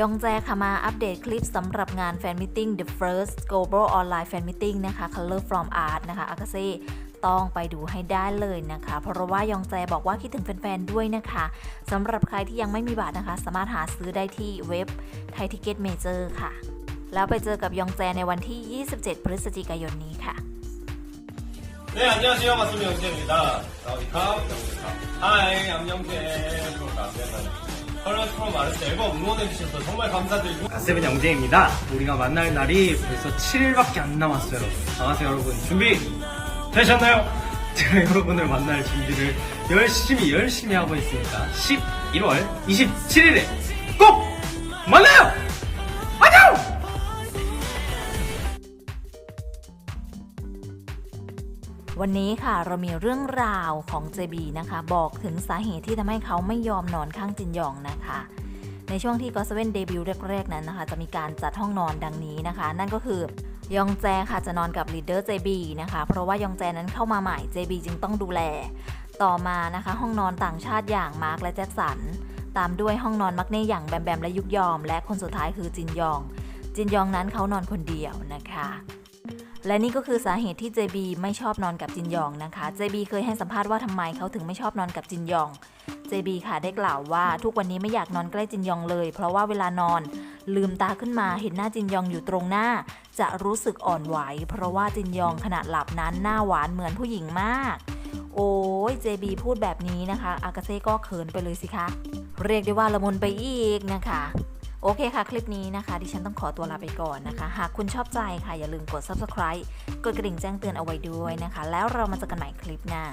ยองแจค่ะมาอัปเดตคลิปสำหรับงานแฟนมิทติ้ง The First Global Online Fan Meeting นะคะ Color from Art นะคะอากาเซ่ต้องไปดูให้ได้เลยนะคะ เพราะว่ายองแจบอกว่าคิดถึงแฟนๆ ด้วยนะคะสำหรับใครที่ยังไม่มีบัตรนะคะ สามารถหาซื้อได้ที่เว็บไทยทิเก็ตเมเจอร์ค่ะ แล้วไปเจอกับยองแจในวันที่ 27 พฤศจิกายนนี้ค่ะ 네, 안녕하세요. 마스미 영재입니다. 사우디캅, 영재캅. 하이, 암영재. 프로그램에는 컬러스 프로 마르스 앨범 응원해주셔서 정말 감사드리고. 가세븐 영재입니다. 우리가 만날 날이 벌써 7일밖에 안 남았어요. 안녕하세요 여러분. 준비 되셨나요? 제가 여러분을 만날 준비를 열심히 열심히 하고 있으니까 11월 27일에 꼭 만나요! วันนี้ค่ะเรามีเรื่องราวของ JB นะคะ บอกถึงสาเหตุที่ทำให้เขาไม่ยอมนอนข้างจินยองนะคะ ในช่วงที่ก็เซเว่นเดบิวต์แรกๆนั้นนะคะ จะมีการจัดห้องนอนดังนี้นะคะ นั่นก็คือยองแจค่ะจะนอนกับลีดเดอร์ JB นะคะ เพราะว่ายองแจนั้นเข้ามาใหม่ JB จึงต้องดูแล ต่อมานะคะ ห้องนอนต่างชาติอย่างมาร์คและแจ็คสันตามด้วยห้องนอนมักเน่อย่างแบมแบมและยุกยอม และคนสุดท้ายคือจินยอง จินยองนั้นเขานอนคนเดียวนะคะ และนี่ก็คือสาเหตุที่ JB ไม่ชอบนอนกับจินยองนะคะ JB เคยให้สัมภาษณ์ว่าทำไมเขาถึงไม่ชอบนอนกับจินยอง JB ค่ะได้กล่าวว่าทุกวันนี้ไม่อยากนอนใกล้จินยองเลย เพราะว่าเวลานอน ลืมตาขึ้นมาเห็นหน้าจินยองอยู่ตรงหน้า จะรู้สึกอ่อนไหว เพราะว่าจินยองขณะหลับนั้นหน้าหวานเหมือนผู้หญิงมาก โอ้ย JB พูดแบบนี้นะคะ อากาเซ่ก็เขินไปเลยสิคะ เรียกได้ว่าละมุนไปอีกนะคะ โอเคค่ะ คลิปนี้นะคะ ดิฉันต้องขอตัวลาไปก่อนนะคะ หากคุณชอบใจค่ะ อย่าลืมกด subscribe กดกระดิ่งแจ้งเตือนเอาไว้ด้วยนะคะ แล้วเรามาเจอกันใหม่คลิปหน้า